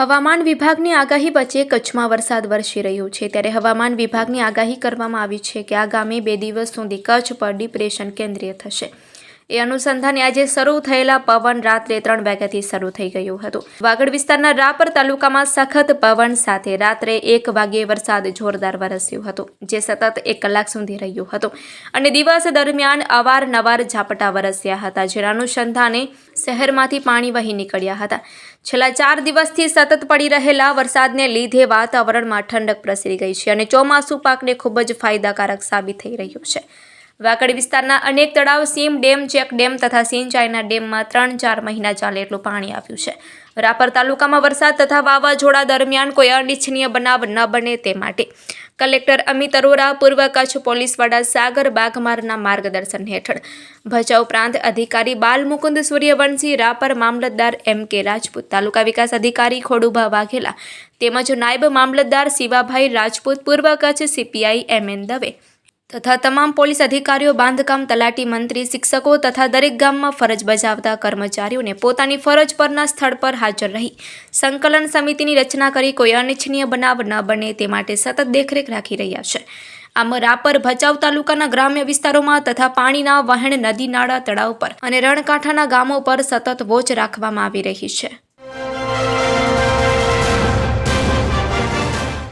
હવામાન વિભાગની આગાહી વચ્ચે કચ્છમાં વરસાદ વરસી રહ્યો છે. ત્યારે હવામાન વિભાગની આગાહી કરવામાં આવી છે કે આગામી બે દિવસ સુધી કચ્છ પર ડિપ્રેશન કેન્દ્રિય થશે. એ અનુસંધાને આજે શરૂ થયેલા પવન રાત્રે ત્રણ વાગ્યાથી શરૂ થઈ ગયું હતું. વાગડ વિસ્તારના રાપર તાલુકામાં સખત પવન સાથે રાત્રે એક વાગ્યે વરસાદ જોરદાર વરસ્યું હતું, જે સતત એક કલાક સુધી રહ્યું હતું. અને દિવસ દરમિયાન અવારનવાર ઝાપટા વરસ્યા હતા, જેના અનુસંધાને શહેરમાંથી પાણી વહી નીકળ્યા હતા. છેલ્લા ચાર દિવસથી સતત પડી રહેલા વરસાદને લીધે વાતાવરણમાં ઠંડક પ્રસરી ગઈ છે અને ચોમાસુ પાકને ખૂબ જ ફાયદાકારક સાબિત થઈ રહ્યું છે. વાકડ વિસ્તારના અનેક તળાવ સીમ ડેમ, ચેક ડેમ તથા સિંચાઈના ડેમમાં ત્રણ ચાર મહિના ચાલે એટલું પાણી આવ્યું છે. રાપર તાલુકામાં વરસાદ તથા વાવાઝોડા દરમિયાન કોઈ અનિચ્છનીય બનાવ ન બને તે માટે કલેક્ટર અમિત અરોરા, પૂર્વ કચ્છ પોલીસ વડા સાગર બાઘમારના માર્ગદર્શન હેઠળ ભચાઉ પ્રાંત અધિકારી બાલમુકુંદ સૂર્યવંશી, રાપર મામલતદાર એમ કે રાજપૂત, તાલુકા વિકાસ અધિકારી ખોડુભા વાઘેલા તેમજ નાયબ મામલતદાર શિવાભાઈ રાજપૂત, પૂર્વ Kutch CPI M N Dave. તથા તમામ પોલીસ અધિકારીઓ, બાંધકામ, તલાટી મંત્રી, શિક્ષકો તથા દરેક ગામમાં ફરજ બજાવતા કર્મચારીઓને પોતાની ફરજ પરના સ્થળ પર હાજર રહી. સંકલન સમિતિની રચના કરી કોઈ અનિચ્છનીય બનાવ ન બને તે માટે સતત દેખરેખ રાખી રહ્યા છે. આમ રાપર ભચાઉ તાલુકાના ગ્રામ્ય વિસ્તારોમાં તથા પાણીના વહેણ નદી, નાળા, તળાવ પર અને રણકાંઠાના ગામો પર સતત વોચ રાખવામાં આવી રહી છે.